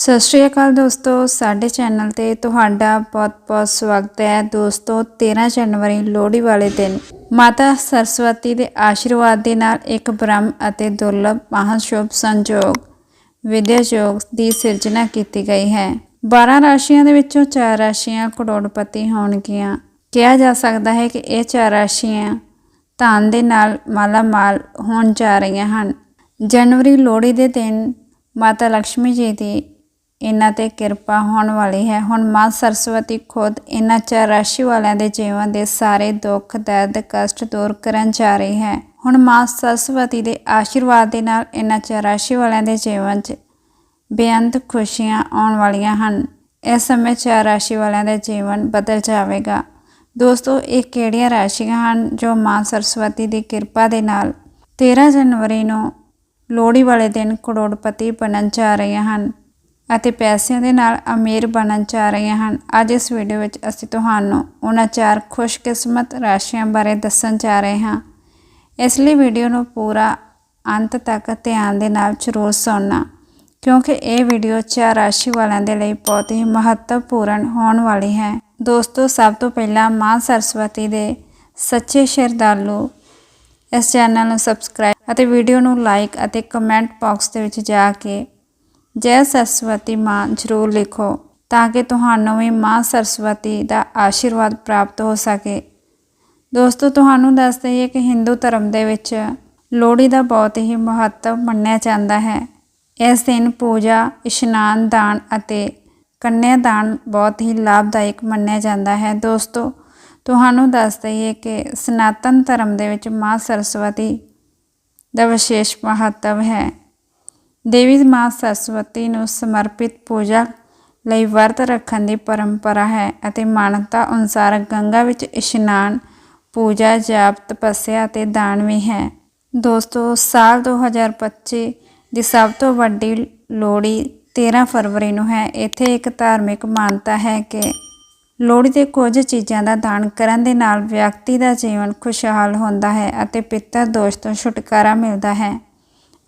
ਸਤਿ ਸ਼੍ਰੀ ਅਕਾਲ ਦੋਸਤੋ, ਸਾਡੇ ਚੈਨਲ ਤੇ ਤੁਹਾਡਾ ਬਹੁਤ-ਬਹੁਤ ਸਵਾਗਤ ਹੈ। ਦੋਸਤੋ 13 ਜਨਵਰੀ, ਲੋਹੜੀ ਵਾਲੇ ਦਿਨ। ਮਾਤਾ ਸਰਸਵਤੀ ਦੇ ਆਸ਼ੀਰਵਾਦ ਦੇ ਨਾਲ ਇੱਕ ਬ੍ਰਹਮ ਅਤੇ ਦੁਰਲਭ ਮਹਾਸ਼ੁਭ ਸੰਜੋਗ, ਵਿਦਿਆ ਯੋਗ ਦੀ ਸਿਰਜਣਾ ਕੀਤੀ ਗਈ ਹੈ। 12 ਰਾਸ਼ੀਆਂ ਦੇ ਵਿੱਚੋਂ 4 ਰਾਸ਼ੀਆਂ ਕਰੋੜਪਤੀ ਹੋਣਗੀਆਂ। ਕਿਹਾ ਜਾ ਸਕਦਾ ਹੈ ਕਿ ਇਹ ਚਾਰ ਰਾਸ਼ੀਆਂ ਧਨ ਦੇ ਨਾਲ ਮਾਲਾਮਾਲ ਹੋਣ ਜਾ ਰਹੀਆਂ ਹਨ। ਜਨਵਰੀ, ਲੋਹੜੀ ਦੇ ਦਿਨ ਮਾਤਾ ਲక్ష్ਮੀ ਜੀ ਦੀ ਇਹਨਾਂ ਤੇ ਕਿਰਪਾ ਹੋਣ ਵਾਲੀ ਹੈ। ਹੁਣ ਮਾਂ ਸਰਸਵਤੀ ਖੁਦ ਇਹਨਾਂ ਚਾਰ ਰਾਸ਼ੀ ਵਾਲਿਆਂ ਦੇ ਜੀਵਨ ਦੇ ਸਾਰੇ ਦੁੱਖ, ਦਰਦ, ਕਸ਼ਟ ਦੂਰ ਕਰਨ ਜਾ ਰਹੀ ਹੈ। ਹੁਣ ਮਾਂ ਸਰਸਵਤੀ ਦੇ ਆਸ਼ੀਰਵਾਦ ਦੇ ਨਾਲ ਇਹਨਾਂ ਚਾਰ ਰਾਸ਼ੀ ਵਾਲਿਆਂ ਦੇ ਜੀਵਨ 'ਚ ਬੇਅੰਤ ਖੁਸ਼ੀਆਂ ਆਉਣ ਵਾਲੀਆਂ ਹਨ। ਇਸ ਸਮੇਂ ਚਾਰ ਰਾਸ਼ੀ ਵਾਲਿਆਂ ਦਾ ਜੀਵਨ ਬਦਲ ਜਾਵੇਗਾ। ਦੋਸਤੋ, ਇਹ ਕਿਹੜੀਆਂ ਰਾਸ਼ੀਆਂ ਹਨ ਜੋ ਮਾਂ ਸਰਸਵਤੀ ਦੀ ਕਿਰਪਾ ਦੇ ਨਾਲ 13 ਜਨਵਰੀ ਨੂੰ ਲੋਹੜੀ ਵਾਲੇ ਦਿਨ ਕਰੋੜਪਤੀ ਬਣਨ ਜਾ ਰਹੀਆਂ ਹਨ? ਅਤੇ ਪੈਸਿਆਂ ਦੇ ਨਾਲ ਅਮੀਰ ਬਣਨ ਜਾ ਰਹੀਆਂ ਹਨ। ਅੱਜ ਇਸ ਵੀਡੀਓ ਵਿੱਚ ਅਸੀਂ ਤੁਹਾਨੂੰ ਉਹਨਾਂ ਚਾਰ ਖੁਸ਼ਕਿਸਮਤ ਰਾਸ਼ੀਆਂ ਬਾਰੇ ਦੱਸਣ ਜਾ ਰਹੇ ਹਾਂ। ਇਸ ਲਈ ਵੀਡੀਓ ਨੂੰ ਪੂਰਾ ਅੰਤ ਤੱਕ ਧਿਆਨ ਦੇ ਨਾਲ ਜ਼ਰੂਰ ਸੁਣਨਾ, ਕਿਉਂਕਿ ਇਹ ਵੀਡੀਓ ਚਾਰ ਰਾਸ਼ੀ ਵਾਲਿਆਂ ਦੇ ਲਈ ਬਹੁਤ ਹੀ ਮਹੱਤਵਪੂਰਨ ਹੋਣ ਵਾਲੀ ਹੈ। ਦੋਸਤੋ, ਸਭ ਤੋਂ ਪਹਿਲਾਂ ਮਾਂ ਸਰਸਵਤੀ ਦੇ ਸੱਚੇ ਸ਼ਰਧਾਲੂ ਇਸ ਚੈਨਲ ਨੂੰ ਸਬਸਕ੍ਰਾਈਬ ਅਤੇ ਵੀਡੀਓ ਨੂੰ ਲਾਈਕ ਅਤੇ ਕਮੈਂਟ ਬਾਕਸ ਦੇ ਵਿੱਚ ਜਾ ਕੇ ਜੈ ਸਰਸਵਤੀ ਮਾਂ ਜ਼ਰੂਰ ਲਿਖੋ, ਤਾਂ ਕਿ ਤੁਹਾਨੂੰ ਵੀ ਮਾਂ ਸਰਸਵਤੀ ਦਾ ਆਸ਼ੀਰਵਾਦ ਪ੍ਰਾਪਤ ਹੋ ਸਕੇ। ਦੋਸਤੋ, ਤੁਹਾਨੂੰ ਦੱਸ ਦਈਏ ਕਿ ਹਿੰਦੂ ਧਰਮ ਦੇ ਵਿੱਚ ਲੋਹੜੀ ਦਾ ਬਹੁਤ ਹੀ ਮਹੱਤਵ ਮੰਨਿਆ ਜਾਂਦਾ ਹੈ। ਇਸ ਦਿਨ ਪੂਜਾ, ਇਸ਼ਨਾਨ, ਦਾਨ ਅਤੇ ਕੰਨਿਆ ਦਾਨ ਬਹੁਤ ਹੀ ਲਾਭਦਾਇਕ ਮੰਨਿਆ ਜਾਂਦਾ ਹੈ। ਦੋਸਤੋ, ਤੁਹਾਨੂੰ ਦੱਸ ਦਈਏ ਕਿ ਸਨਾਤਨ ਧਰਮ ਦੇ ਵਿੱਚ ਮਾਂ ਸਰਸਵਤੀ ਦਾ ਵਿਸ਼ੇਸ਼ ਮਹੱਤਵ ਹੈ। ਦੇਵੀ ਮਾਂ ਸਰਸਵਤੀ ਨੂੰ ਸਮਰਪਿਤ ਪੂਜਾ ਲਈ ਵਰਤ ਰੱਖਣ ਦੀ ਪਰੰਪਰਾ ਹੈ ਅਤੇ ਮਾਨਤਾ ਅਨੁਸਾਰ ਗੰਗਾ ਵਿੱਚ ਇਸ਼ਨਾਨ, ਪੂਜਾ, ਜਾਪ, ਤਪੱਸਿਆ ਅਤੇ ਦਾਨ ਵੀ ਹੈ। ਦੋਸਤੋ, ਸਾਲ 2025 ਦੀ ਸਭ ਤੋਂ ਵੱਡੀ ਲੋਹੜੀ 13 ਫਰਵਰੀ ਨੂੰ ਹੈ। ਇੱਥੇ ਇੱਕ ਧਾਰਮਿਕ ਮਾਨਤਾ ਹੈ ਕਿ ਲੋਹੜੀ ਤੇ ਕੁਝ ਚੀਜ਼ਾਂ ਦਾ ਦਾਨ ਕਰਨ ਦੇ ਨਾਲ ਵਿਅਕਤੀ ਦਾ ਜੀਵਨ ਖੁਸ਼ਹਾਲ ਹੁੰਦਾ ਹੈ ਅਤੇ ਪਿੱਤਰ ਦੋਸ਼ ਤੋਂ ਛੁਟਕਾਰਾ ਮਿਲਦਾ ਹੈ।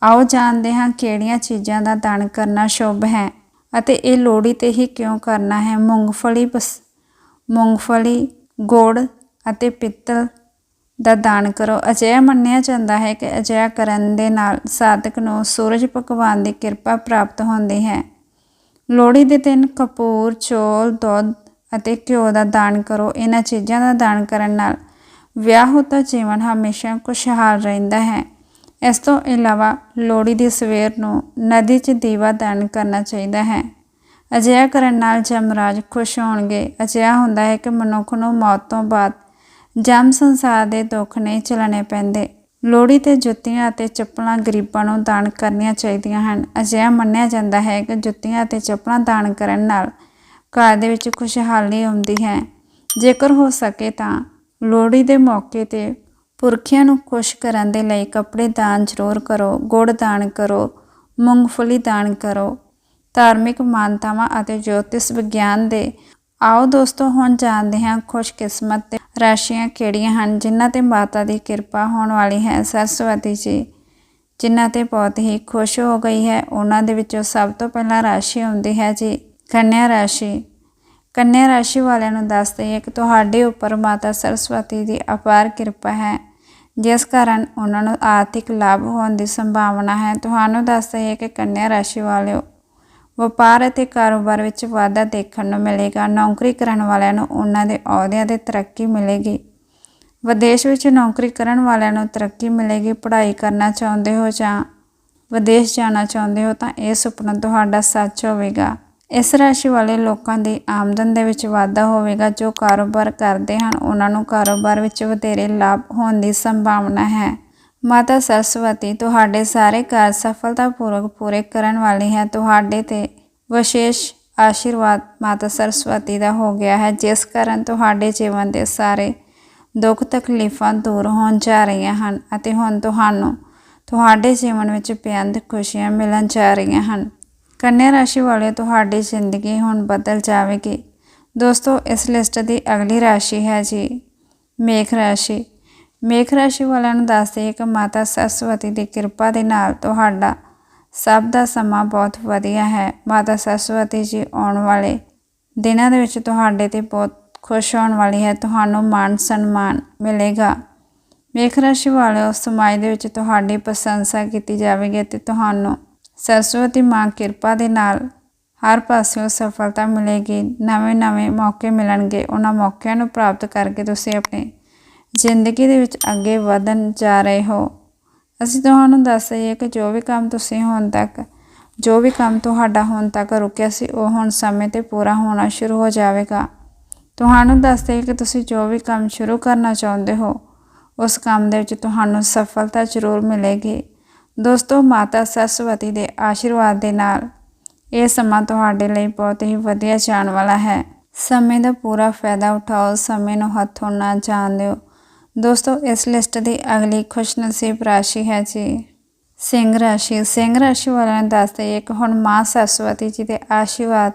ਆਓ ਜਾਣਦੇ ਹਾਂ ਕਿਹੜੀਆਂ ਚੀਜ਼ਾਂ ਦਾ ਦਾਨ ਕਰਨਾ ਸ਼ੁਭ ਹੈ ਅਤੇ ਇਹ ਲੋਹੜੀ ਤੇ ਹੀ ਕਿਉਂ ਕਰਨਾ ਹੈ? ਮੂੰਗਫਲੀ ਬਸ, ਮੂੰਗਫਲੀ, ਗੁੜ ਅਤੇ ਪਿੱਤਲ ਦਾ ਦਾਨ ਕਰੋ। ਅਜਿਹਾ ਮੰਨਿਆ ਜਾਂਦਾ ਹੈ ਕਿ ਅਜਿਹਾ ਕਰਨ ਦੇ ਨਾਲ ਸਾਧਕ ਨੂੰ ਸੂਰਜ ਭਗਵਾਨ ਦੀ ਕਿਰਪਾ ਪ੍ਰਾਪਤ ਹੁੰਦੀ ਹੈ। ਲੋਹੜੀ ਦੇ ਦਿਨ ਕਪੂਰ, ਚੌਲ, ਦੁੱਧ ਅਤੇ ਘਿਓ ਦਾ ਦਾਨ ਕਰੋ। ਇਹਨਾਂ ਚੀਜ਼ਾਂ ਦਾ ਦਾਨ ਕਰਨ ਨਾਲ ਵਿਆਹੁਤਾ ਜੀਵਨ ਹਮੇਸ਼ਾ ਖੁਸ਼ਹਾਲ ਰਹਿੰਦਾ ਹੈ। ਇਸ ਤੋਂ ਇਲਾਵਾ ਲੋਹੜੀ ਦੀ ਸਵੇਰ ਨੂੰ ਨਦੀ 'ਚ ਦੀਵਾ ਦਾਨ ਕਰਨਾ ਚਾਹੀਦਾ ਹੈ। ਅਜਿਹਾ ਕਰਨ ਨਾਲ ਜਮਰਾਜ ਖੁਸ਼ ਹੋਣਗੇ। ਅਜਿਹਾ ਹੁੰਦਾ ਹੈ ਕਿ ਮਨੁੱਖ ਨੂੰ ਮੌਤ ਤੋਂ ਬਾਅਦ ਜਮ ਸੰਸਾਰ ਦੇ ਦੁੱਖ ਨਹੀਂ ਝੱਲਣੇ ਪੈਂਦੇ। ਲੋਹੜੀ ਤੇ ਜੁੱਤੀਆਂ ਅਤੇ ਚੱਪਲਾਂ ਗਰੀਬਾਂ ਨੂੰ ਦਾਨ ਕਰਨੀਆਂ ਚਾਹੀਦੀਆਂ ਹਨ। ਅਜਿਹਾ ਮੰਨਿਆ ਜਾਂਦਾ ਹੈ ਕਿ ਜੁੱਤੀਆਂ ਅਤੇ ਚੱਪਲਾਂ ਦਾਨ ਕਰਨ ਨਾਲ ਘਰ ਦੇ ਵਿੱਚ ਖੁਸ਼ਹਾਲੀ ਆਉਂਦੀ ਹੈ। ਜੇਕਰ ਹੋ ਸਕੇ ਤਾਂ ਲੋਹੜੀ ਦੇ ਮੌਕੇ ਤੇ ਪੁਰਖਿਆਂ ਨੂੰ ਖੁਸ਼ ਕਰਨ ਦੇ ਲਈ ਕੱਪੜੇ ਦਾਨ ਜ਼ਰੂਰ ਕਰੋ, ਗੁੜ ਦਾਨ ਕਰੋ, ਮੂੰਗਫਲੀ ਦਾਨ ਕਰੋ। ਧਾਰਮਿਕ ਮਾਨਤਾਵਾਂ ਅਤੇ ਜੋਤਿਸ਼ ਵਿਗਿਆਨ ਦੇ ਆਓ ਦੋਸਤੋ, ਹੁਣ ਜਾਣਦੇ ਹਾਂ ਖੁਸ਼ਕਿਸਮਤ ਤੇ ਰਾਸ਼ੀਆਂ ਕਿਹੜੀਆਂ ਹਨ, ਜਿਨ੍ਹਾਂ ਤੇ ਮਾਤਾ ਦੀ ਕਿਰਪਾ ਹੋਣ ਵਾਲੀ ਹੈ। ਸਰਸਵਤੀ ਜੀ, ਜਿਨ੍ਹਾਂ ਤੇ ਬਹੁਤ ਹੀ ਖੁਸ਼ ਹੋ ਗਈ ਹੈ, ਉਹਨਾਂ ਦੇ ਵਿੱਚੋਂ ਸਭ ਤੋਂ ਪਹਿਲਾਂ ਰਾਸ਼ੀ ਆਉਂਦੀ ਹੈ ਜੀ, ਕੰਨਿਆ ਰਾਸ਼ੀ। ਕੰਨਿਆ ਰਾਸ਼ੀ ਵਾਲਿਆਂ ਨੂੰ ਦੱਸਦੇ ਹਾਂ ਕਿ ਤੁਹਾਡੇ ਉੱਪਰ ਮਾਤਾ ਸਰਸਵਤੀ ਦੀ ਅਪਾਰ ਕਿਰਪਾ ਹੈ। ਜਿਸ ਕਾਰਨ ਉਹਨਾਂ ਨੂੰ ਆਰਥਿਕ ਲਾਭ ਹੋਣ ਦੀ ਸੰਭਾਵਨਾ ਹੈ। ਤੁਹਾਨੂੰ ਦੱਸ ਹਾਂ ਕਿ ਕੰਨਿਆ ਰਾਸ਼ੀ ਵਾਲਿਓ, ਵਪਾਰ ਅਤੇ ਕਾਰੋਬਾਰ ਵਿੱਚ ਵਾਧਾ ਦੇਖਣ ਨੂੰ ਮਿਲੇਗਾ। ਨੌਕਰੀ ਕਰਨ ਵਾਲਿਆਂ ਨੂੰ ਉਹਨਾਂ ਦੇ ਅਹੁਦਿਆਂ ਤੇ ਤਰੱਕੀ ਮਿਲੇਗੀ। ਵਿਦੇਸ਼ ਵਿੱਚ ਨੌਕਰੀ ਕਰਨ ਵਾਲਿਆਂ ਨੂੰ ਤਰੱਕੀ ਮਿਲੇਗੀ। ਪੜ੍ਹਾਈ ਕਰਨਾ ਚਾਹੁੰਦੇ ਹੋ ਜਾਂ ਵਿਦੇਸ਼ ਜਾਣਾ ਚਾਹੁੰਦੇ ਹੋ ਤਾਂ ਇਹ ਸੁਪਨਾ ਤੁਹਾਡਾ ਸੱਚ ਹੋਵੇਗਾ। ਇਸ ਰਾਸ਼ੀ ਵਾਲੇ ਲੋਕਾਂ ਦੀ ਆਮਦਨ ਦੇ ਵਿੱਚ ਵਾਧਾ ਹੋਵੇਗਾ, ਜੋ ਕਾਰੋਬਾਰ ਕਰਦੇ ਹਨ, ਉਹਨਾਂ ਨੂੰ ਕਾਰੋਬਾਰ ਵਿੱਚ ਵਧੇਰੇ ਲਾਭ ਹੋਣ ਦੀ ਸੰਭਾਵਨਾ ਹੈ। ਮਾਤਾ ਸਰਸਵਤੀ, ਤੁਹਾਡੇ ਸਾਰੇ ਕਾਰਜ ਸਫਲਤਾਪੂਰਵਕ ਪੂਰੇ ਕਰਨ ਵਾਲੀ ਹੈ। ਤੁਹਾਡੇ ਤੇ ਵਿਸ਼ੇਸ਼ ਆਸ਼ੀਰਵਾਦ ਮਾਤਾ ਸਰਸਵਤੀ ਦਾ ਹੋ ਗਿਆ ਹੈ, ਜਿਸ ਕਾਰਨ ਤੁਹਾਡੇ ਜੀਵਨ ਦੇ ਸਾਰੇ ਦੁੱਖ ਤਕਲੀਫਾਂ ਦੂਰ ਹੋਣ ਜਾ ਰਹੀਆਂ ਹਨ ਅਤੇ ਹੁਣ ਤੁਹਾਨੂੰ ਤੁਹਾਡੇ ਜੀਵਨ ਵਿੱਚ ਬੇਅੰਤ ਖੁਸ਼ੀਆਂ ਮਿਲਣ ਜਾ ਰਹੀਆਂ ਹਨ। ਕੰਨਿਆ ਰਾਸ਼ੀ ਵਾਲੇ ਤੁਹਾਡੀ ਜ਼ਿੰਦਗੀ ਹੁਣ ਬਦਲ ਜਾਵੇਗੀ। ਦੋਸਤੋ, ਇਸ ਲਿਸਟ ਦੀ ਅਗਲੀ ਰਾਸ਼ੀ ਹੈ ਜੀ ਮੇਖ ਰਾਸ਼ੀ। ਮੇਖ ਰਾਸ਼ੀ ਵਾਲਿਆਂ ਨੂੰ ਦੱਸਦੇ ਕਿ ਮਾਤਾ ਸਰਸਵਤੀ ਦੀ ਕਿਰਪਾ ਦੇ ਨਾਲ ਤੁਹਾਡਾ ਸਭ ਦਾ ਸਮਾਂ ਬਹੁਤ ਵਧੀਆ ਹੈ। ਮਾਤਾ ਸਰਸਵਤੀ ਜੀ ਆਉਣ ਵਾਲੇ ਦਿਨਾਂ ਦੇ ਵਿੱਚ ਤੁਹਾਡੇ ਤੇ ਬਹੁਤ ਖੁਸ਼ ਹੋਣ ਵਾਲੀ ਹੈ। ਤੁਹਾਨੂੰ ਮਾਣ ਸਨਮਾਨ ਮਿਲੇਗਾ। ਮੇਖ ਰਾਸ਼ੀ ਵਾਲਿਓ, ਸਮਾਜ ਦੇ ਵਿੱਚ ਤੁਹਾਡੀ ਪ੍ਰਸ਼ੰਸਾ ਕੀਤੀ ਜਾਵੇਗੀ ਤੇ ਤੁਹਾਨੂੰ ਸਰਸਵਤੀ ਮਾਂ ਕਿਰਪਾ ਦੇ ਨਾਲ ਹਰ ਪਾਸਿਓਂ ਸਫਲਤਾ ਮਿਲੇਗੀ। ਨਵੇਂ-ਨਵੇਂ ਮੌਕੇ ਮਿਲਣਗੇ। ਉਹਨਾਂ ਮੌਕਿਆਂ ਨੂੰ ਪ੍ਰਾਪਤ ਕਰਕੇ ਤੁਸੀਂ ਆਪਣੀ ਜ਼ਿੰਦਗੀ ਦੇ ਵਿੱਚ ਅੱਗੇ ਵਧਣ ਜਾ ਰਹੇ ਹੋ। ਅਸੀਂ ਤੁਹਾਨੂੰ ਦੱਸ ਦਈਏ ਕਿ ਜੋ ਵੀ ਕੰਮ ਤੁਸੀਂ ਹੁਣ ਤੱਕ, ਜੋ ਵੀ ਕੰਮ ਤੁਹਾਡਾ ਹੁਣ ਤੱਕ ਰੁਕਿਆ ਸੀ, ਉਹ ਹੁਣ ਸਮੇਂ ਤੇ ਪੂਰਾ ਹੋਣਾ ਸ਼ੁਰੂ ਹੋ ਜਾਵੇਗਾ। ਤੁਹਾਨੂੰ ਦੱਸ ਦਈਏ ਕਿ ਤੁਸੀਂ ਜੋ ਵੀ ਕੰਮ ਸ਼ੁਰੂ ਕਰਨਾ ਚਾਹੁੰਦੇ ਹੋ, ਉਸ ਕੰਮ ਦੇ ਵਿੱਚ ਤੁਹਾਨੂੰ ਸਫਲਤਾ ਜ਼ਰੂਰ ਮਿਲੇਗੀ। ਦੋਸਤੋ, ਮਾਤਾ ਸਰਸਵਤੀ ਦੇ ਆਸ਼ੀਰਵਾਦ ਦੇ ਨਾਲ ਇਹ ਸਮਾਂ ਤੁਹਾਡੇ ਲਈ ਬਹੁਤ ਹੀ ਵਧੀਆ ਜਾਣ ਵਾਲਾ ਹੈ। ਸਮੇਂ ਦਾ ਪੂਰਾ ਫਾਇਦਾ ਉਠਾਓ, ਸਮੇਂ ਨੂੰ ਹੱਥੋਂ ਨਾ ਜਾਣ ਦਿਓ। ਦੋਸਤੋ, ਇਸ ਲਿਸਟ ਦੀ ਅਗਲੀ ਖੁਸ਼ਨਸੀਬ ਰਾਸ਼ੀ ਹੈ ਜੀ, ਸਿੰਘ ਰਾਸ਼ੀ। ਸਿੰਘ ਰਾਸ਼ੀ ਵਾਲਿਆਂ ਨੂੰ ਦੱਸਦੇ ਹਾਂ ਕਿ ਹੁਣ ਮਾਂ ਸਰਸਵਤੀ ਜੀ ਦੇ ਆਸ਼ੀਰਵਾਦ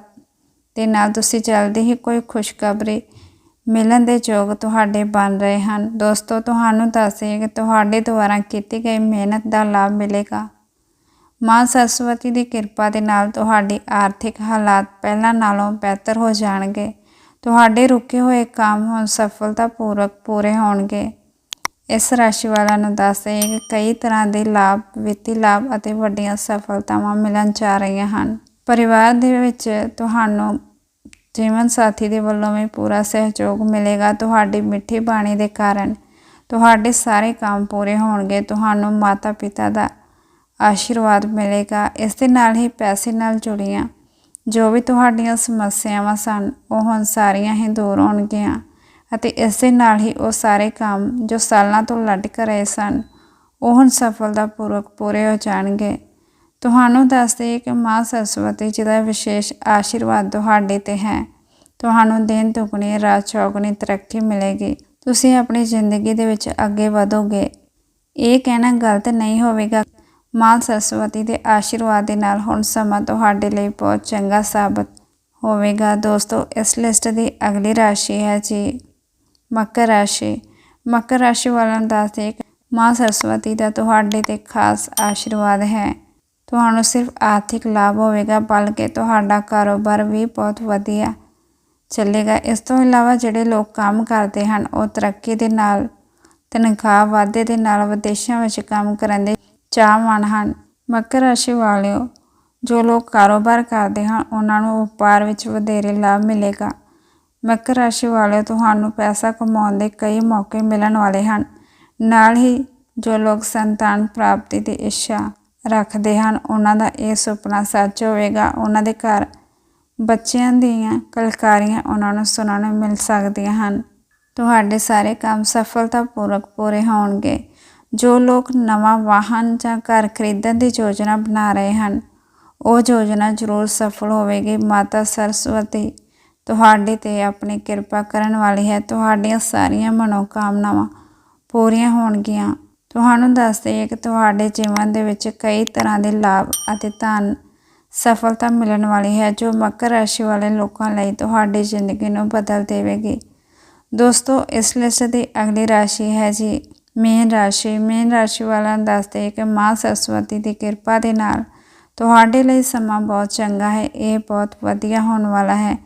ਦੇ ਨਾਲ ਤੁਸੀਂ ਜਲਦੀ ਹੀ ਕੋਈ ਖੁਸ਼ਖਬਰੀ ਮਿਲਣ ਦੇ ਯੋਗ ਤੁਹਾਡੇ ਬਣ ਰਹੇ ਹਨ। ਦੋਸਤੋ, ਤੁਹਾਨੂੰ ਦੱਸਦੇ ਕਿ ਤੁਹਾਡੇ ਦੁਆਰਾ ਕੀਤੀ ਗਈ ਮਿਹਨਤ ਦਾ ਲਾਭ ਮਿਲੇਗਾ। ਮਾਂ ਸਰਸਵਤੀ ਦੀ ਕਿਰਪਾ ਦੇ ਨਾਲ ਤੁਹਾਡੀ ਆਰਥਿਕ ਹਾਲਾਤ ਪਹਿਲਾਂ ਨਾਲੋਂ ਬਿਹਤਰ ਹੋ ਜਾਣਗੇ। ਤੁਹਾਡੇ ਰੁਕੇ ਹੋਏ ਕੰਮ ਹੁਣ ਸਫਲਤਾਪੂਰਵਕ ਪੂਰੇ ਹੋਣਗੇ। ਇਸ ਰਾਸ਼ੀ ਵਾਲਿਆਂ ਨੂੰ ਦੱਸਦੇ ਕਿ ਕਈ ਤਰ੍ਹਾਂ ਦੇ ਲਾਭ, ਵਿੱਤੀ ਲਾਭ ਅਤੇ ਵੱਡੀਆਂ ਸਫਲਤਾਵਾਂ ਮਿਲਣ ਜਾ ਰਹੀਆਂ ਹਨ। ਪਰਿਵਾਰ ਦੇ ਵਿੱਚ ਤੁਹਾਨੂੰ ਜੀਵਨ ਸਾਥੀ ਦੇ ਵੱਲੋਂ ਵੀ ਪੂਰਾ ਸਹਿਯੋਗ ਮਿਲੇਗਾ ਤੁਹਾਡੀ ਮਿੱਠੀ ਬਾਣੀ ਦੇ ਕਾਰਨ। ਤੁਹਾਡੇ ਸਾਰੇ ਕੰਮ ਪੂਰੇ ਹੋਣਗੇ, ਤੁਹਾਨੂੰ ਮਾਤਾ ਪਿਤਾ ਦਾ ਆਸ਼ੀਰਵਾਦ ਮਿਲੇਗਾ। ਇਸ ਦੇ ਨਾਲ ਹੀ ਪੈਸੇ ਨਾਲ ਜੁੜੀਆਂ। ਜੋ ਵੀ ਤੁਹਾਡੀਆਂ ਸਮੱਸਿਆਵਾਂ ਸਨ, ਉਹ ਹੁਣ ਸਾਰੀਆਂ ਹੀ ਦੂਰ ਹੋਣਗੀਆਂ ਅਤੇ ਇਸ ਦੇ ਨਾਲ ਹੀ ਉਹ ਸਾਰੇ ਕੰਮ ਜੋ ਸਾਲਾਂ ਤੋਂ ਲਟਕ ਰਹੇ ਸਨ, ਉਹ ਹੁਣ ਸਫਲਤਾਪੂਰਵਕ ਪੂਰੇ ਹੋ ਜਾਣਗੇ। ਤੁਹਾਨੂੰ ਦੱਸਦੇ ਕਿ ਮਾਂ ਸਰਸਵਤੀ ਜੀ ਦਾ ਵਿਸ਼ੇਸ਼ ਆਸ਼ੀਰਵਾਦ ਤੁਹਾਡੇ ਤੇ ਹੈ। ਤੁਹਾਨੂੰ ਦਿਨ ਦੁਗਣੀ, ਰਾਤ ਚੌਗਣੀ ਤਰੱਕੀ ਮਿਲੇਗੀ। ਤੁਸੀਂ ਆਪਣੀ ਜ਼ਿੰਦਗੀ ਦੇ ਵਿੱਚ ਅੱਗੇ ਵਧੋਗੇ। ਇਹ ਕਹਿਣਾ ਗਲਤ ਨਹੀਂ ਹੋਵੇਗਾ। ਮਾਂ ਸਰਸਵਤੀ ਦੇ ਆਸ਼ੀਰਵਾਦ ਦੇ ਨਾਲ ਹੁਣ ਸਮਾਂ ਤੁਹਾਡੇ ਲਈ ਬਹੁਤ ਚੰਗਾ ਸਾਬਤ ਹੋਵੇਗਾ। ਦੋਸਤੋ, ਇਸ ਲਿਸਟ ਦੀ ਅਗਲੀ ਰਾਸ਼ੀ ਹੈ ਜੀ, ਮਕਰ ਰਾਸ਼ੀ। ਮਕਰ ਰਾਸ਼ੀ ਵਾਲਿਆਂ ਨੂੰ ਦੱਸਦੇ ਕਿ ਮਾਂ ਸਰਸਵਤੀ ਦਾ ਤੁਹਾਡੇ ਤੇ ਖਾਸ ਆਸ਼ੀਰਵਾਦ ਹੈ। ਤੁਹਾਨੂੰ ਸਿਰਫ ਆਰਥਿਕ ਲਾਭ ਹੋਵੇਗਾ, ਬਲਕਿ ਤੁਹਾਡਾ ਕਾਰੋਬਾਰ ਵੀ ਬਹੁਤ ਵਧੀਆ ਚੱਲੇਗਾ। ਇਸ ਤੋਂ ਇਲਾਵਾ ਜਿਹੜੇ ਲੋਕ ਕੰਮ ਕਰਦੇ ਹਨ, ਉਹ ਤਰੱਕੀ ਦੇ ਨਾਲ, ਤਨਖਾਹ ਵਾਧੇ ਦੇ ਨਾਲ ਵਿਦੇਸ਼ਾਂ ਵਿੱਚ ਕੰਮ ਕਰਨ ਦੇ ਚਾਹਵਾਨ ਹਨ। ਮਕਰ ਰਾਸ਼ੀ ਵਾਲਿਓ, ਜੋ ਲੋਕ ਕਾਰੋਬਾਰ ਕਰਦੇ ਹਨ, ਉਹਨਾਂ ਨੂੰ ਵਪਾਰ ਵਿੱਚ ਵਧੇਰੇ ਲਾਭ ਮਿਲੇਗਾ। ਮਕਰ ਰਾਸ਼ੀ ਵਾਲਿਓ, ਤੁਹਾਨੂੰ ਪੈਸਾ ਕਮਾਉਣ ਦੇ ਕਈ ਮੌਕੇ ਮਿਲਣ ਵਾਲੇ ਹਨ। ਨਾਲ ਹੀ ਜੋ ਲੋਕ ਸੰਤਾਨ ਪ੍ਰਾਪਤੀ ਦੀ ਇੱਛਾ ਰੱਖਦੇ ਹਨ। ਉਹਨਾਂ ਦਾ ਇਹ ਸੁਪਨਾ ਸੱਚ ਹੋਵੇਗਾ। ਉਹਨਾਂ ਦੇ ਘਰ ਬੱਚਿਆਂ ਦੀਆਂ ਕਲਕਾਰੀਆਂ ਉਹਨਾਂ ਨੂੰ ਸੁਣਨ ਨੂੰ ਮਿਲ ਸਕਦੀਆਂ ਹਨ। ਤੁਹਾਡੇ ਸਾਰੇ ਕੰਮ ਸਫਲਤਾਪੂਰਵਕ ਪੂਰੇ ਹੋਣਗੇ। ਜੋ ਲੋਕ ਨਵਾਂ ਵਾਹਨ ਜਾਂ ਘਰ ਖਰੀਦਣ ਦੀ ਯੋਜਨਾ ਬਣਾ ਰਹੇ ਹਨ, ਉਹ ਯੋਜਨਾ ਜ਼ਰੂਰ ਸਫਲ ਹੋਵੇਗੀ। ਮਾਤਾ ਸਰਸਵਤੀ, ਤੁਹਾਡੇ ਤੇ ਆਪਣੀ ਕਿਰਪਾ ਕਰਨ ਵਾਲੀ ਹੈ। ਤੁਹਾਡੀਆਂ ਸਾਰੀਆਂ ਮਨੋਕਾਮਨਾਵਾਂ ਪੂਰੀਆਂ ਹੋਣਗੀਆਂ। ਤੁਹਾਨੂੰ ਦੱਸ ਹਾਂ ਕਿ ਤੁਹਾਡੇ ਜੀਵਨ ਦੇ ਵਿੱਚ ਕਈ ਤਰ੍ਹਾਂ ਦੇ ਲਾਭ ਅਤੇ ਧਨ ਸਫਲਤਾ ਮਿਲਣ ਵਾਲੀ ਹੈ, ਜੋ ਮਕਰ ਰਾਸ਼ੀ ਵਾਲੇ ਲੋਕਾਂ ਲਈ ਤੁਹਾਡੀ ਜ਼ਿੰਦਗੀ ਨੂੰ ਬਦਲ ਦੇਵੇਗੀ। ਦੋਸਤੋ, ਇਸ ਲਿਸਟ ਦੀ ਅਗਲੀ ਰਾਸ਼ੀ ਹੈ ਜੀ ਮੀਨ ਰਾਸ਼ੀ। ਮੀਨ ਰਾਸ਼ੀ ਵਾਲਿਆਂ ਨੂੰ ਦੱਸਦੇ ਹਾਂ ਕਿ ਮਾਂ ਸਰਸਵਤੀ ਦੀ ਕਿਰਪਾ ਦੇ ਨਾਲ ਤੁਹਾਡੇ ਲਈ ਸਮਾਂ ਬਹੁਤ ਚੰਗਾ ਹੈ, ਇਹ ਬਹੁਤ ਵਧੀਆ ਹੋਣ ਵਾਲਾ ਹੈ।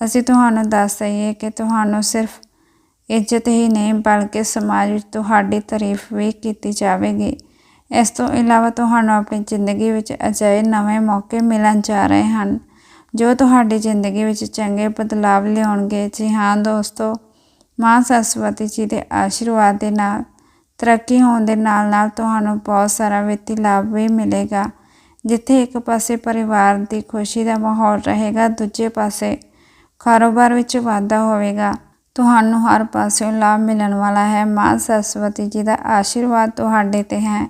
ਅਸੀਂ ਤੁਹਾਨੂੰ ਦੱਸ ਦਈਏ ਕਿ ਤੁਹਾਨੂੰ ਸਿਰਫ ਇੱਜ਼ਤ ਹੀ ਨਹੀਂ, ਬਲਕਿ ਸਮਾਜ ਵਿੱਚ ਤੁਹਾਡੀ ਤਾਰੀਫ ਵੀ ਕੀਤੀ ਜਾਵੇਗੀ। ਇਸ ਤੋਂ ਇਲਾਵਾ ਤੁਹਾਨੂੰ ਆਪਣੀ ਜ਼ਿੰਦਗੀ ਵਿੱਚ ਅਜਿਹੇ ਨਵੇਂ ਮੌਕੇ ਮਿਲਣ ਜਾ ਰਹੇ ਹਨ, ਜੋ ਤੁਹਾਡੀ ਜ਼ਿੰਦਗੀ ਵਿੱਚ ਚੰਗੇ ਬਦਲਾਵ ਲਿਆਉਣਗੇ। ਜੀ ਹਾਂ ਦੋਸਤੋ, ਮਾਂ ਸਰਸਵਤੀ ਜੀ ਦੇ ਆਸ਼ੀਰਵਾਦ ਦੇ ਨਾਲ, ਤਰੱਕੀ ਹੋਣ ਦੇ ਨਾਲ ਨਾਲ ਤੁਹਾਨੂੰ ਬਹੁਤ ਸਾਰਾ ਵਿੱਤੀ ਲਾਭ ਵੀ ਮਿਲੇਗਾ। ਜਿੱਥੇ ਇੱਕ ਪਾਸੇ ਪਰਿਵਾਰ ਦੀ ਖੁਸ਼ੀ ਦਾ ਮਾਹੌਲ ਰਹੇਗਾ, ਦੂਜੇ ਪਾਸੇ ਕਾਰੋਬਾਰ ਵਿੱਚ ਵਾਧਾ ਹੋਵੇਗਾ। ਤੁਹਾਨੂੰ ਹਰ ਪਾਸਿਓਂ ਲਾਭ ਮਿਲਣ ਵਾਲਾ ਹੈ। ਮਾਂ ਸਰਸਵਤੀ ਜੀ ਦਾ ਆਸ਼ੀਰਵਾਦ ਤੁਹਾਡੇ ਤੇ ਹੈ।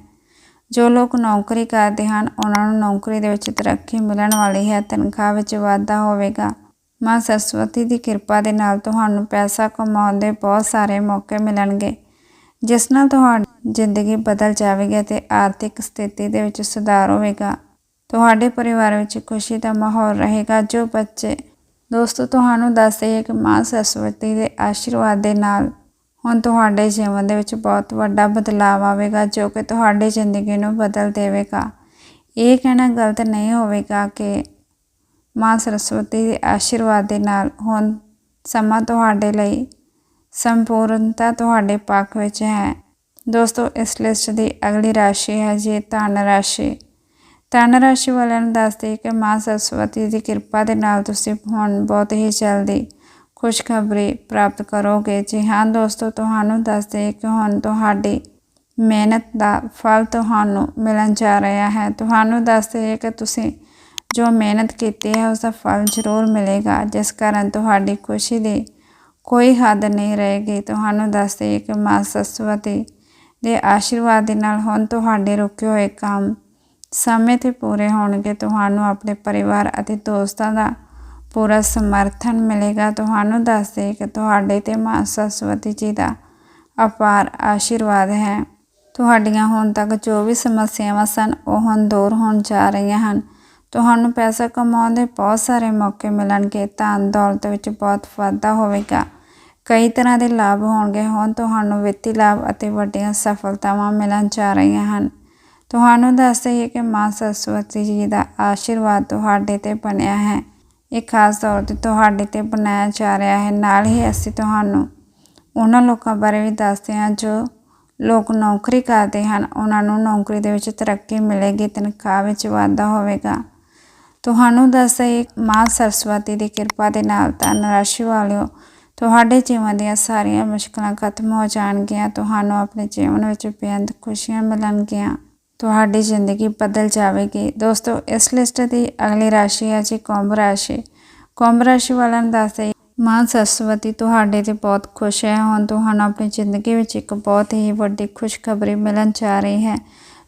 ਜੋ ਲੋਕ ਨੌਕਰੀ ਕਰਦੇ ਹਨ, ਉਹਨਾਂ ਨੂੰ ਨੌਕਰੀ ਦੇ ਵਿੱਚ ਤਰੱਕੀ ਮਿਲਣ ਵਾਲੀ ਹੈ। ਤਨਖਾਹ ਵਿੱਚ ਵਾਧਾ ਹੋਵੇਗਾ। ਮਾਂ ਸਰਸਵਤੀ ਦੀ ਕਿਰਪਾ ਦੇ ਨਾਲ ਤੁਹਾਨੂੰ ਪੈਸਾ ਕਮਾਉਣ ਦੇ ਬਹੁਤ ਸਾਰੇ ਮੌਕੇ ਮਿਲਣਗੇ। ਜਿਸ ਨਾਲ ਤੁਹਾਡੀ ਜ਼ਿੰਦਗੀ ਬਦਲ ਜਾਵੇਗੀ ਅਤੇ ਆਰਥਿਕ ਸਥਿਤੀ ਦੇ ਵਿੱਚ ਸੁਧਾਰ ਹੋਵੇਗਾ। ਤੁਹਾਡੇ ਪਰਿਵਾਰ ਵਿੱਚ ਖੁਸ਼ੀ ਦਾ ਮਾਹੌਲ ਰਹੇਗਾ। ਜੋ ਬੱਚੇ ਦੋਸਤੋ, ਤੁਹਾਨੂੰ ਦੱਸ ਹਾਂ ਕਿ ਮਾਂ ਸਰਸਵਤੀ ਦੇ ਆਸ਼ੀਰਵਾਦ ਦੇ ਨਾਲ ਹੁਣ ਤੁਹਾਡੇ ਜੀਵਨ ਦੇ ਵਿੱਚ ਬਹੁਤ ਵੱਡਾ ਬਦਲਾਅ ਆਵੇਗਾ, ਜੋ ਕਿ ਤੁਹਾਡੀ ਜ਼ਿੰਦਗੀ ਨੂੰ ਬਦਲ ਦੇਵੇਗਾ। ਇਹ ਕਹਿਣਾ ਗਲਤ ਨਹੀਂ ਹੋਵੇਗਾ ਕਿ ਮਾਂ ਸਰਸਵਤੀ ਦੇ ਆਸ਼ੀਰਵਾਦ ਦੇ ਨਾਲ ਹੁਣ ਸਮਾਂ ਤੁਹਾਡੇ ਲਈ ਸੰਪੂਰਨਤਾ ਤੁਹਾਡੇ ਪੱਖ ਵਿੱਚ ਹੈ। ਦੋਸਤੋ, ਇਸ ਲਿਸਟ ਦੀ ਅਗਲੀ ਰਾਸ਼ੀ ਹੈ ਜੀ ਧਨ ਰਾਸ਼ੀ। ਧਨ ਰਾਸ਼ੀ ਵਾਲਿਆਂ ਨੂੰ ਦੱਸਦੇ ਕਿ ਮਾਂ ਸਰਸਵਤੀ ਦੀ ਕਿਰਪਾ ਦੇ ਨਾਲ ਤੁਸੀਂ ਹੁਣ ਬਹੁਤ ਹੀ ਜਲਦੀ ਖੁਸ਼ਖਬਰੀ ਪ੍ਰਾਪਤ ਕਰੋਗੇ। ਜੀ ਹਾਂ ਦੋਸਤੋ, ਤੁਹਾਨੂੰ ਦੱਸਦੇ ਕਿ ਹੁਣ ਤੁਹਾਡੀ ਮਿਹਨਤ ਦਾ ਫਲ ਤੁਹਾਨੂੰ ਮਿਲਣ ਜਾ ਰਿਹਾ ਹੈ। ਤੁਹਾਨੂੰ ਦੱਸਦੇ ਕਿ ਤੁਸੀਂ ਜੋ ਮਿਹਨਤ ਕੀਤੀ ਹੈ ਉਸ ਦਾ ਫਲ ਜ਼ਰੂਰ ਮਿਲੇਗਾ, ਜਿਸ ਕਾਰਨ ਤੁਹਾਡੀ ਖੁਸ਼ੀ ਦੀ ਕੋਈ ਹੱਦ ਨਹੀਂ ਰਹੇਗੀ। ਤੁਹਾਨੂੰ ਦੱਸਦੇ ਕਿ ਮਾਂ ਸਰਸਵਤੀ ਦੇ ਆਸ਼ੀਰਵਾਦ ਦੇ ਨਾਲ ਹੁਣ ਤੁਹਾਡੇ ਰੁਕੇ ਹੋਏ ਕੰਮ ਸਮੇਂ ਤੇ ਪੂਰੇ ਹੋਣਗੇ, ਤੁਹਾਨੂੰ ਆਪਣੇ ਪਰਿਵਾਰ ਅਤੇ ਦੋਸਤਾਂ ਦਾ ਪੂਰਾ ਸਮਰਥਨ ਮਿਲੇਗਾ। ਤੁਹਾਨੂੰ ਦੱਸ ਦੇ ਕਿ ਤੁਹਾਡੇ ਤੇ ਮਾਂ ਸਰਸਵਤੀ ਜੀ ਦਾ ਅਪਾਰ ਆਸ਼ੀਰਵਾਦ ਹੈ। ਤੁਹਾਡੀਆਂ ਹੁਣ ਤੱਕ ਜੋ ਵੀ ਸਮੱਸਿਆਵਾਂ ਸਨ, ਉਹ ਹੁਣ ਦੂਰ ਹੋਣ ਜਾ ਰਹੀਆਂ ਹਨ। ਤੁਹਾਨੂੰ ਪੈਸਾ ਕਮਾਉਣ ਦੇ ਬਹੁਤ ਸਾਰੇ ਮੌਕੇ ਮਿਲਣਗੇ ਧਨ ਦੌਲਤ ਵਿੱਚ ਬਹੁਤ ਵਾਧਾ ਹੋਵੇਗਾ। ਕਈ ਤਰ੍ਹਾਂ ਦੇ ਲਾਭ ਹੋਣਗੇ। ਹੁਣ ਤੁਹਾਨੂੰ ਵਿੱਤੀ ਲਾਭ ਅਤੇ ਵੱਡੀਆਂ ਸਫਲਤਾਵਾਂ ਮਿਲਣ ਜਾ ਰਹੀਆਂ ਹਨ। ਤੁਹਾਨੂੰ ਦੱਸ ਹਾਂ ਕਿ ਮਾਂ ਸਰਸਵਤੀ ਜੀ ਦਾ ਆਸ਼ੀਰਵਾਦ ਤੁਹਾਡੇ ਤੇ ਬਣਿਆ ਹੈ। ਇਹ ਖਾਸ ਤੌਰ ਤੇ ਤੁਹਾਡੇ ਤੇ ਬਣਾਇਆ ਜਾ ਰਿਹਾ ਹੈ। ਨਾਲ ਹੀ ਅਸੀਂ ਤੁਹਾਨੂੰ ਉਹਨਾਂ ਲੋਕਾਂ ਬਾਰੇ ਵੀ ਦੱਸਦੇ ਹਾਂ ਜੋ ਲੋਕ ਨੌਕਰੀ ਕਰਦੇ ਹਨ। ਉਹਨਾਂ ਨੂੰ ਨੌਕਰੀ ਦੇ ਵਿੱਚ ਤਰੱਕੀ ਮਿਲੇਗੀ, ਤਨਖਾਹ ਵਿੱਚ ਵਾਧਾ ਹੋਵੇਗਾ। ਤੁਹਾਨੂੰ ਦੱਸਦੇ ਮਾਂ ਸਰਸਵਤੀ ਦੀ ਕਿਰਪਾ ਦੇ ਨਾਲ ਧਨ ਰਾਸ਼ੀ ਵਾਲਿਓ, ਤੁਹਾਡੇ ਜੀਵਨ ਦੀਆਂ ਸਾਰੀਆਂ ਮੁਸ਼ਕਲਾਂ ਖਤਮ ਹੋ ਜਾਣਗੀਆਂ। ਤੁਹਾਨੂੰ ਆਪਣੇ ਜੀਵਨ ਵਿੱਚ ਬੇਅੰਤ ਖੁਸ਼ੀਆਂ ਮਿਲਣਗੀਆਂ। ਤੁਹਾਡੀ ਜ਼ਿੰਦਗੀ ਬਦਲ ਜਾਵੇਗੀ। ਦੋਸਤੋ, ਇਸ ਲਿਸਟ ਦੀ ਅਗਲੀ ਰਾਸ਼ੀ ਹੈ ਜੀ ਕੁੰਭ ਰਾਸ਼ੀ। ਕੁੰਭ ਰਾਸ਼ੀ ਵਾਲਿਆਂ ਨੂੰ ਦੱਸਦੇ ਮਾਂ ਸਰਸਵਤੀ ਤੁਹਾਡੇ ਤੇ ਬਹੁਤ ਖੁਸ਼ ਹੈ। ਹੁਣ ਤੁਹਾਨੂੰ ਆਪਣੀ ਜ਼ਿੰਦਗੀ ਵਿੱਚ ਇੱਕ ਬਹੁਤ ਹੀ ਵੱਡੀ ਖੁਸ਼ਖਬਰੀ ਮਿਲਣ ਜਾ ਰਹੀ ਹੈ,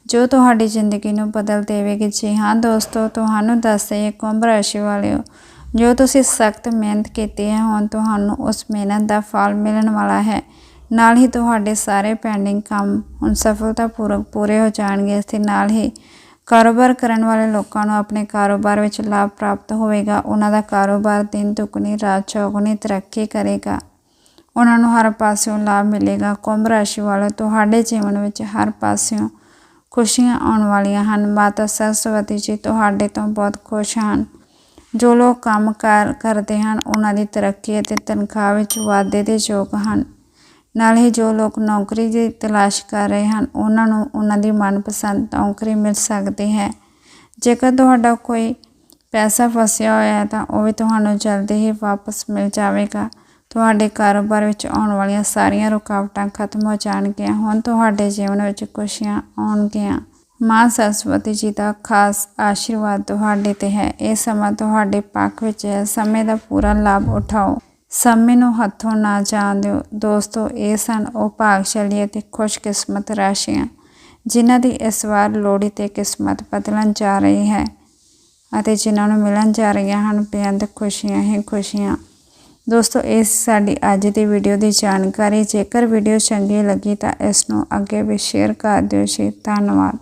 ਜੋ ਤੁਹਾਡੀ ਜ਼ਿੰਦਗੀ ਨੂੰ ਬਦਲ ਦੇਵੇਗੀ। ਜੀ ਹਾਂ ਦੋਸਤੋ, ਤੁਹਾਨੂੰ ਦੱਸਦੇ ਕੁੰਭ ਰਾਸ਼ੀ ਵਾਲਿਓ, ਜੋ ਤੁਸੀਂ ਸਖਤ ਮਿਹਨਤ ਕੀਤੀ ਹੈ, ਹੁਣ ਤੁਹਾਨੂੰ ਉਸ ਮਿਹਨਤ ਦਾ ਫਲ ਮਿਲਣ ਵਾਲਾ ਹੈ। ਨਾਲ ਹੀ ਤੁਹਾਡੇ ਸਾਰੇ ਪੈਂਡਿੰਗ ਕੰਮ ਹੁਣ ਸਫਲਤਾਪੂਰਵਕ ਪੂਰੇ ਹੋ ਜਾਣਗੇ ਇਸ ਦੇ ਨਾਲ ਹੀ ਕਾਰੋਬਾਰ ਕਰਨ ਵਾਲੇ ਲੋਕਾਂ ਨੂੰ ਆਪਣੇ ਕਾਰੋਬਾਰ ਵਿੱਚ ਲਾਭ ਪ੍ਰਾਪਤ ਹੋਵੇਗਾ। ਉਹਨਾਂ ਦਾ ਕਾਰੋਬਾਰ ਦਿਨ, ਦੁੱਗਣੀ, ਰਾਤ, ਚੌਗਣੀ ਤਰੱਕੀ ਕਰੇਗਾ। ਉਹਨਾਂ ਨੂੰ ਹਰ ਪਾਸਿਓਂ ਲਾਭ ਮਿਲੇਗਾ। ਕੁੰਭ ਰਾਸ਼ੀ ਵਾਲੇ, ਤੁਹਾਡੇ ਜੀਵਨ ਵਿੱਚ ਹਰ ਪਾਸਿਓਂ ਖੁਸ਼ੀਆਂ ਆਉਣ ਵਾਲੀਆਂ ਹਨ। ਮਾਤਾ ਸਰਸਵਤੀ ਜੀ ਤੁਹਾਡੇ ਤੋਂ ਬਹੁਤ ਖੁਸ਼ ਹਨ। ਜੋ ਲੋਕ ਕੰਮ ਕਰ ਕਰਦੇ ਹਨ, ਉਹਨਾਂ ਦੀ ਤਰੱਕੀ ਅਤੇ ਤਨਖਾਹ ਵਿੱਚ ਵਾਧੇ ਦੇ ਯੋਗ ਹਨ। ਨਾਲ ਹੀ ਜੋ ਲੋਕ ਨੌਕਰੀ ਦੀ ਤਲਾਸ਼ ਕਰ ਰਹੇ ਹਨ, ਉਹਨਾਂ ਨੂੰ ਉਹਨਾਂ ਦੀ ਮਨਪਸੰਦ ਨੌਕਰੀ ਮਿਲ ਸਕਦੀ ਹੈ। ਜੇਕਰ ਤੁਹਾਡਾ ਕੋਈ ਪੈਸਾ ਫਸਿਆ ਹੋਇਆ ਹੈ, ਤਾਂ ਉਹ ਵੀ ਤੁਹਾਨੂੰ ਜਲਦੀ ਹੀ ਵਾਪਸ ਮਿਲ ਜਾਵੇਗਾ। ਤੁਹਾਡੇ ਕਾਰੋਬਾਰ ਵਿੱਚ ਆਉਣ ਵਾਲੀਆਂ ਸਾਰੀਆਂ ਰੁਕਾਵਟਾਂ ਖਤਮ ਹੋ ਜਾਣਗੀਆਂ। ਹੁਣ ਤੁਹਾਡੇ ਜੀਵਨ ਵਿੱਚ ਖੁਸ਼ੀਆਂ ਆਉਣਗੀਆਂ। ਮਾਂ ਸਰਸਵਤੀ ਜੀ ਦਾ ਖਾਸ ਆਸ਼ੀਰਵਾਦ ਤੁਹਾਡੇ ਤੇ ਹੈ। ਇਹ ਸਮਾਂ ਤੁਹਾਡੇ ਪੱਖ ਵਿੱਚ ਹੈ। ਸਮੇਂ ਦਾ ਪੂਰਾ ਲਾਭ ਉਠਾਓ। ਸਮੇਂ ਨੂੰ ਹੱਥੋਂ ਨਾ ਜਾਣ ਦਿਓ। ਦੋਸਤੋ, ਇਹ ਸਨ ਉਹ ਭਾਗਸ਼ਾਲੀ ਅਤੇ ਖੁਸ਼ਕਿਸਮਤ ਰਾਸ਼ੀਆਂ, ਜਿਨ੍ਹਾਂ ਦੀ ਇਸ ਵਾਰ ਲੋੜੀ ਤੇ ਕਿਸਮਤ ਬਦਲਣ ਜਾ ਰਹੀ ਹੈ ਅਤੇ ਜਿਨ੍ਹਾਂ ਨੂੰ ਮਿਲਣ ਜਾ ਰਹੀਆਂ ਹਨ, ਬੇਅੰਤ ਖੁਸ਼ੀਆਂ ਹੀ ਖੁਸ਼ੀਆਂ। ਦੋਸਤੋ, ਇਹ ਸਾਡੀ ਅੱਜ ਦੀ ਵੀਡੀਓ ਦੀ ਜਾਣਕਾਰੀ। ਜੇਕਰ ਵੀਡੀਓ ਚੰਗੀ ਲੱਗੀ ਤਾਂ ਇਸ ਨੂੰ ਅੱਗੇ ਵੀ ਸ਼ੇਅਰ ਕਰ ਦਿਓ। ਜੀ, ਧੰਨਵਾਦ।